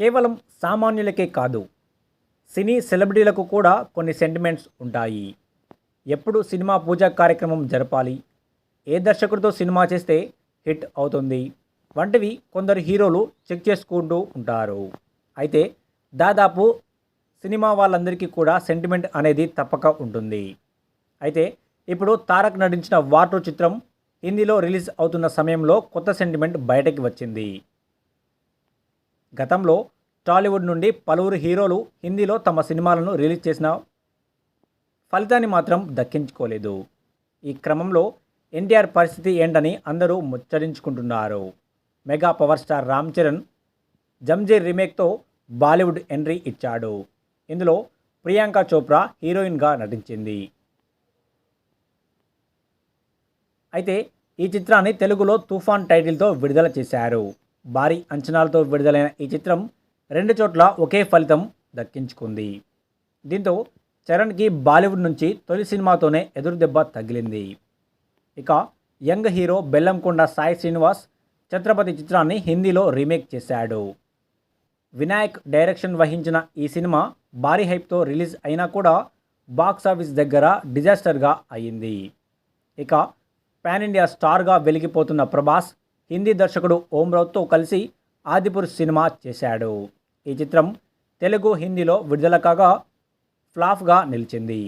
కేవలం సామాన్యులకే కాదు సినీ సెలబ్రిటీలకు కూడా కొన్ని సెంటిమెంట్స్ ఉంటాయి. ఎప్పుడు సినిమా పూజా కార్యక్రమం జరపాలి ఏ దర్శకుడితో సినిమా చేస్తే హిట్ అవుతుంది వంటివి కొందరు హీరోలు చెక్ చేసుకుంటూ ఉంటారు. అయితే దాదాపు సినిమా వాళ్ళందరికీ కూడా సెంటిమెంట్ అనేది తప్పక ఉంటుంది. అయితే ఇప్పుడు తారక్ నటించిన వాటర్ చిత్రం హిందీలో రిలీజ్ అవుతున్న సమయంలో కొత్త సెంటిమెంట్ బయటకి వచ్చింది. గతంలో టాలీవుడ్ నుండి పలువురు హీరోలు హిందీలో తమ సినిమాలను రిలీజ్ చేసిన ఫలితాన్ని మాత్రం దక్కించుకోలేదు. ఈ క్రమంలో ఎన్టీఆర్ పరిస్థితి ఏంటని అందరూ ముచ్చరించుకుంటున్నారు mega power star Ram Charan Zanjeer రీమేక్తో Bollywood entry ఇచ్చాడు. ఇందులో ప్రియాంక చోప్రా హీరోయిన్గా నటించింది. అయితే ఈ చిత్రాన్ని తెలుగులో తుఫాన్ టైటిల్తో విడుదల చేశారు. భారీ అంచనాలతో విడుదలైన ఈ చిత్రం రెండు చోట్ల ఒకే ఫలితం దక్కించుకుంది. దీంతో చరణ్కి బాలీవుడ్ నుంచి తొలి సినిమాతోనే ఎదురుదెబ్బ తగిలింది. ఇక యంగ్ హీరో బెల్లంకొండ సాయి శ్రీనివాస్ ఛత్రపతి చిత్రాన్ని హిందీలో రీమేక్ చేశాడు. వినాయక్ డైరెక్షన్ వహించిన ఈ సినిమా భారీ హైప్తో రిలీజ్ అయినా కూడా బాక్స్ ఆఫీస్ దగ్గర డిజాస్టర్గా అయింది. ఇక పాన్ ఇండియా స్టార్గా వెలిగిపోతున్న ప్రభాస్ హిందీ దర్శకుడు ఓం రౌత్తో కలిసి ఆదిపురుష్ సినిమా చేశాడు. ఈ చిత్రం తెలుగు హిందీలో విడుదల కాగా ఫ్లాఫ్గా నిలిచింది.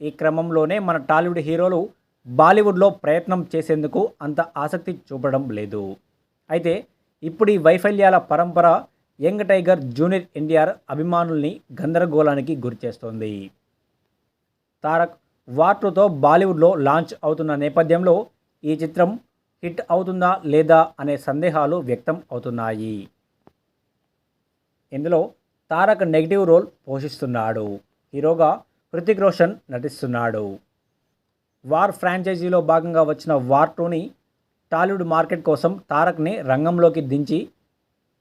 ఈ క్రమంలోనే మన టాలీవుడ్ హీరోలు బాలీవుడ్లో ప్రయత్నం చేసేందుకు అంత ఆసక్తి చూపడం లేదు. అయితే ఇప్పుడు ఈ వైఫల్యాల పరంపర యంగ్ టైగర్ జూనియర్ ఎన్టీఆర్ అభిమానుల్ని గందరగోళానికి గురిచేస్తోంది తారక్ వార్టుతో బాలీవుడ్లో లాంచ్ అవుతున్న నేపథ్యంలో ఈ చిత్రం హిట్ అవుతుందా లేదా అనే సందేహాలు వ్యక్తం అవుతున్నాయి. ఇందులో తారక్ నెగిటివ్ రోల్ పోషిస్తున్నాడు. హీరోగా హృతిక్ రోషన్ నటిస్తున్నాడు. వార్ ఫ్రాంచైజీలో భాగంగా వచ్చిన వార్ టూని టాలీవుడ్ మార్కెట్ కోసం తారక్ని రంగంలోకి దించి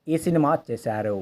ఈ సినిమా చేశారు.